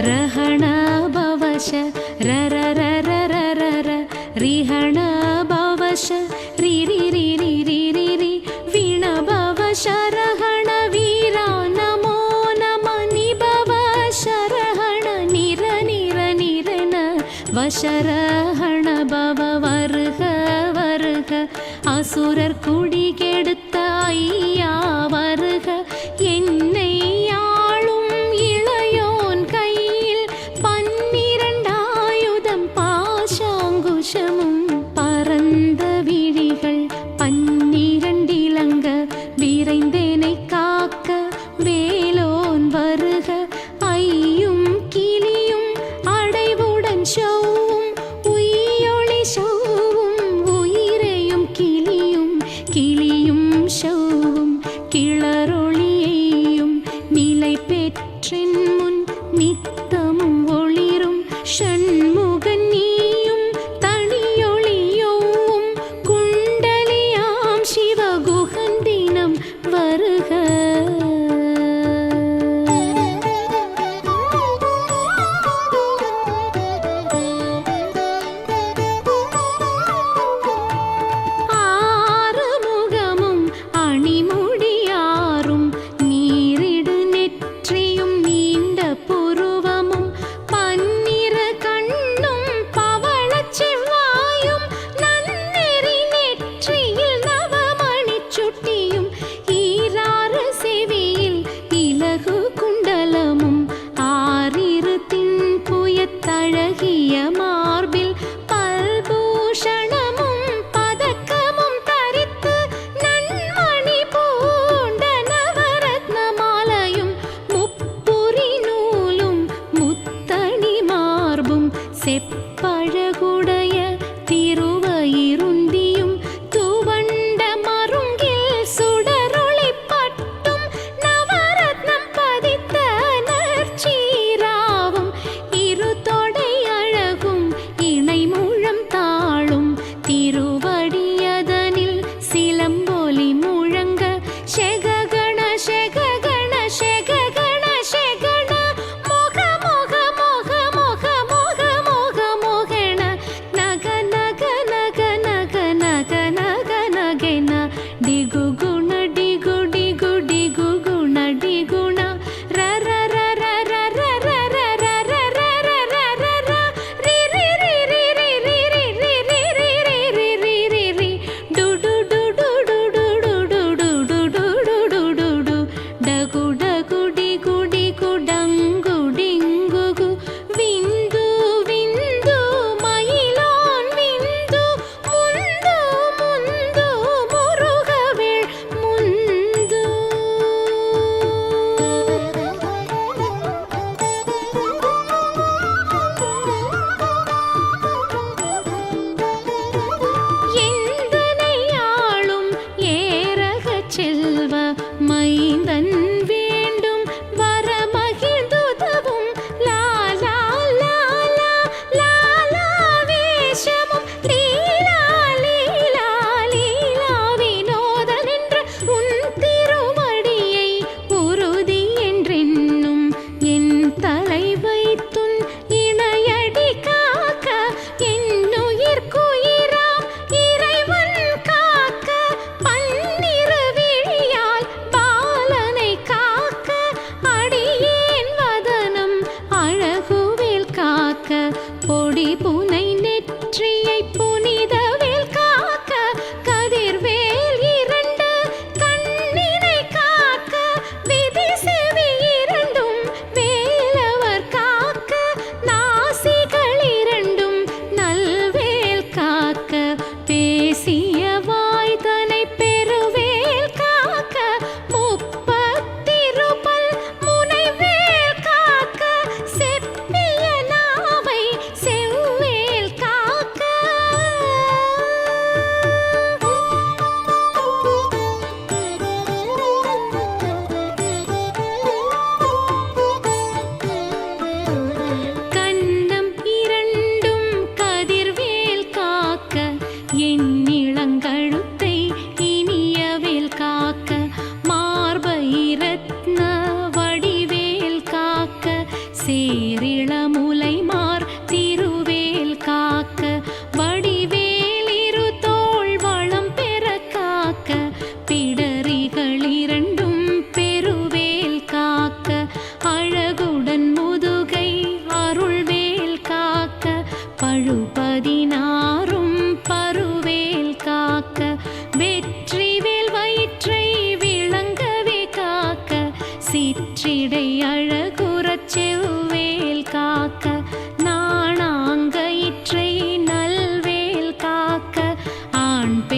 ರಹಣ ಭವಶ ರರ ರರ ರರ ರ ರಿಹಣ ಭವಶ ರಿ ರಿ ರಿ ರಿ ರಿ ರಿ ರಿ ವೀಣ ಭವಶ ರಹಣ ವೀರ ನಮೋ ನಮ ನಿಭವ ಶರಹಣ ನಿರ ನಿರ ನಿರನ ವಶರಹಣ ಭವ வருக வருக அசுரர் குடி கெடுத்த ஐயாவர்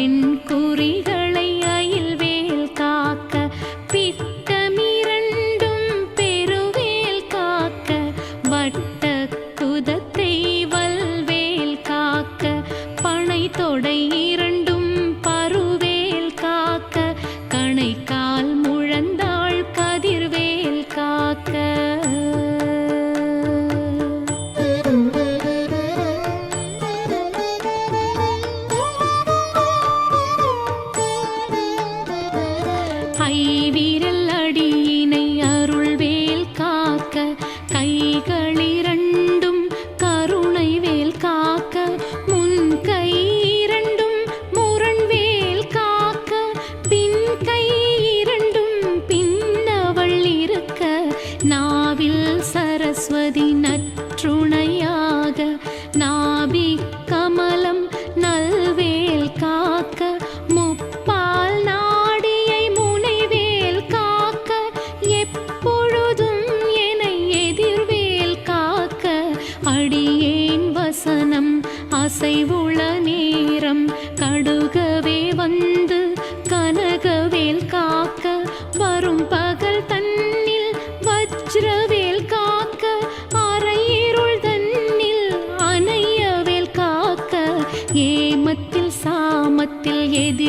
பெண்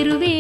quiero.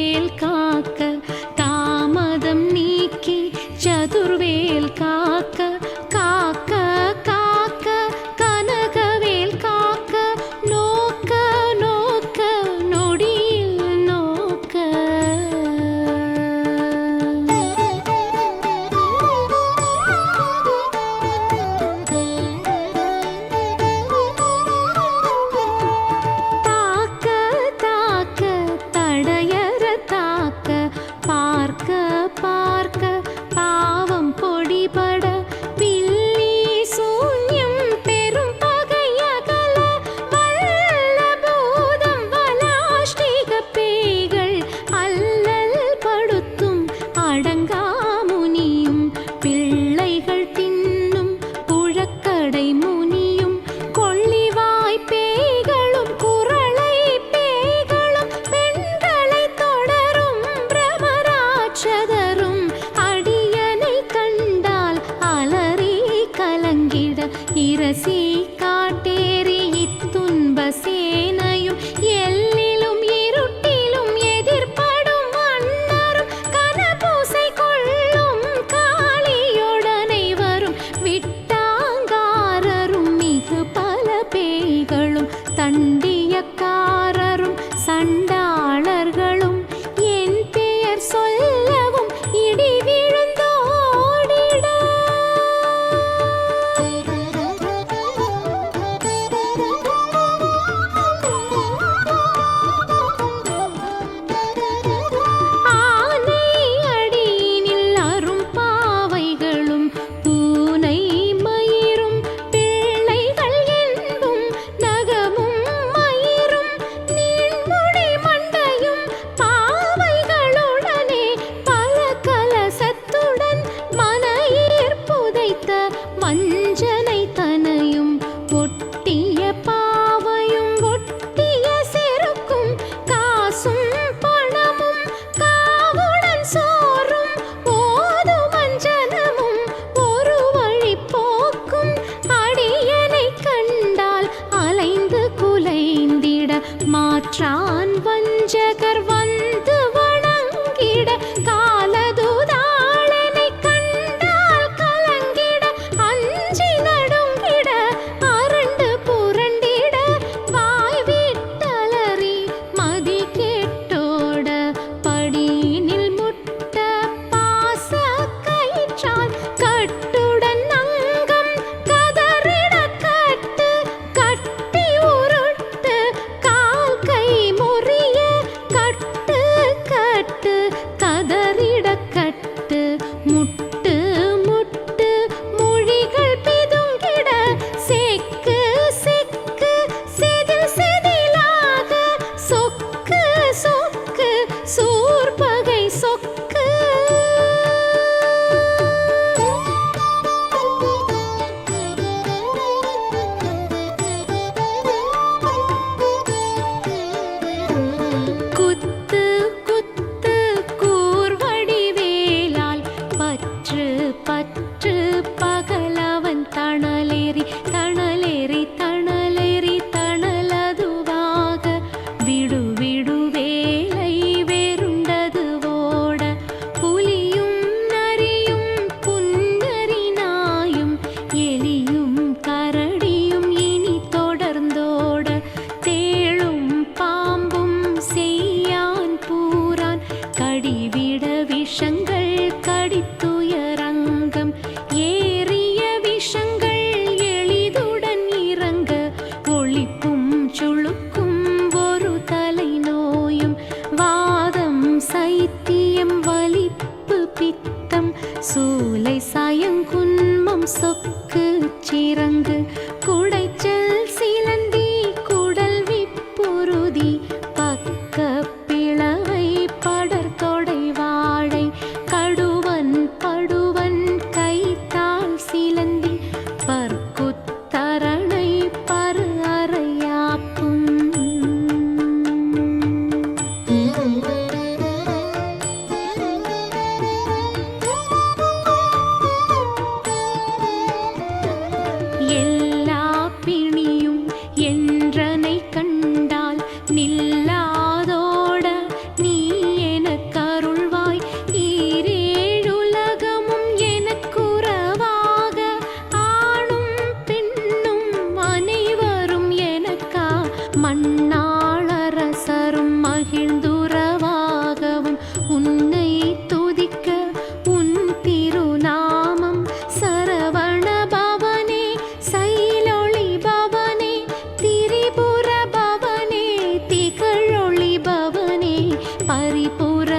பரிபுர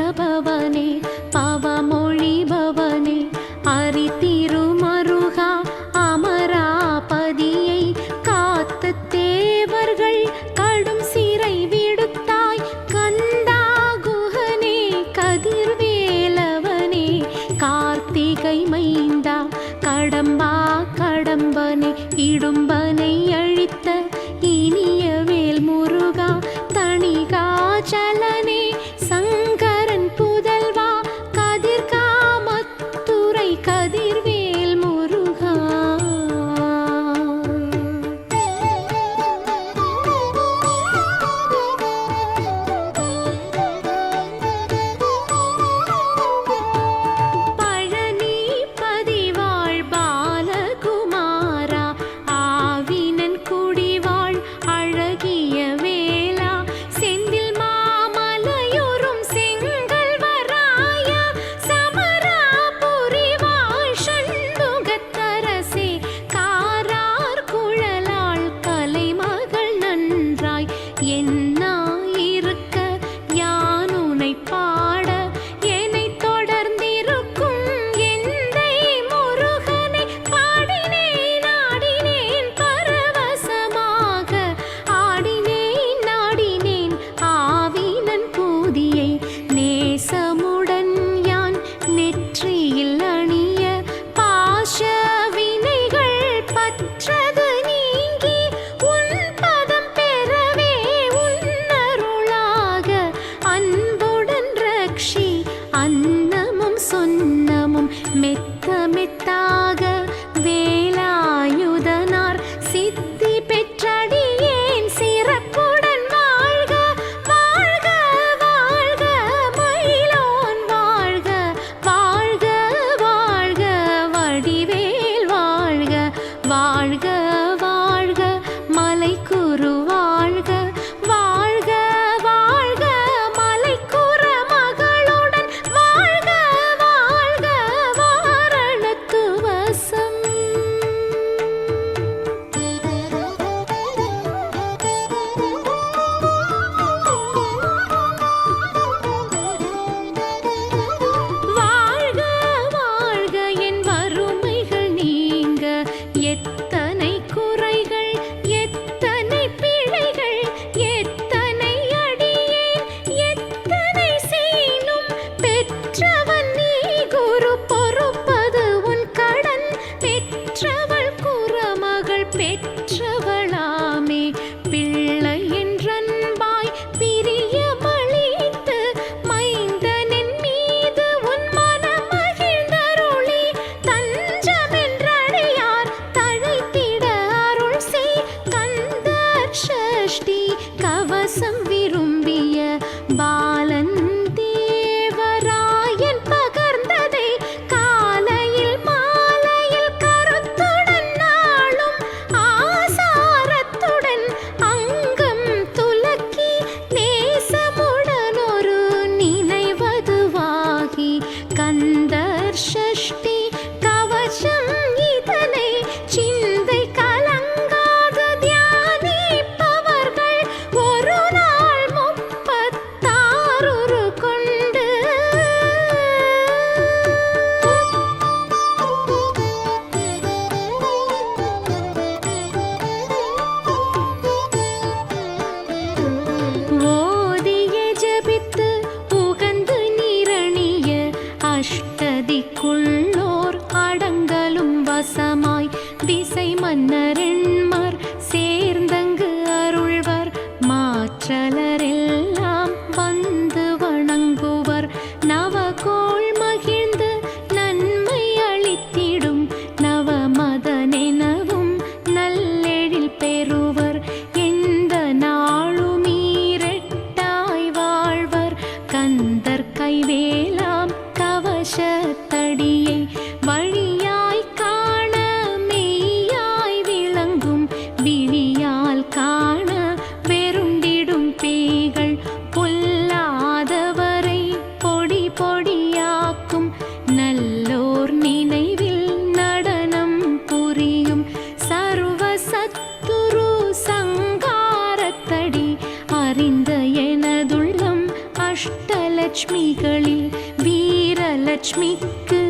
நிறைந்த எனதுள்ளம் அஷ்டலட்சுமிகளில் வீரலட்சுமிக்கு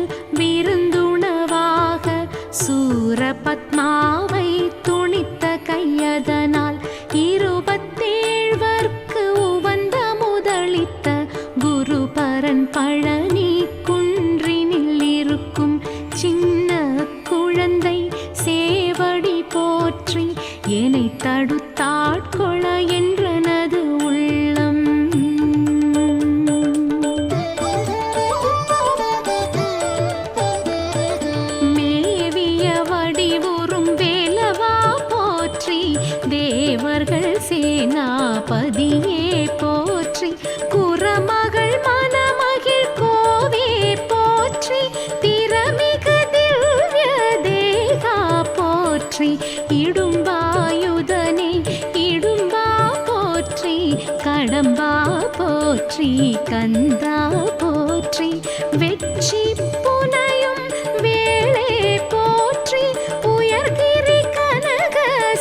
கந்தா போற்றி வெற்றி புனையும் வேளே போற்றி. உயர்கிரி கனக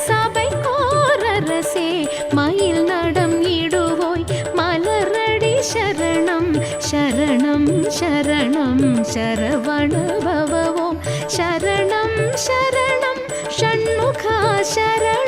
சபை கோரரசே மயில் நடம் இடுவோய். மலரடி சரணம் சரணம் சரணம் சரவணபவோம் சரணம் சரணம் ஷண்முகா சரணம்.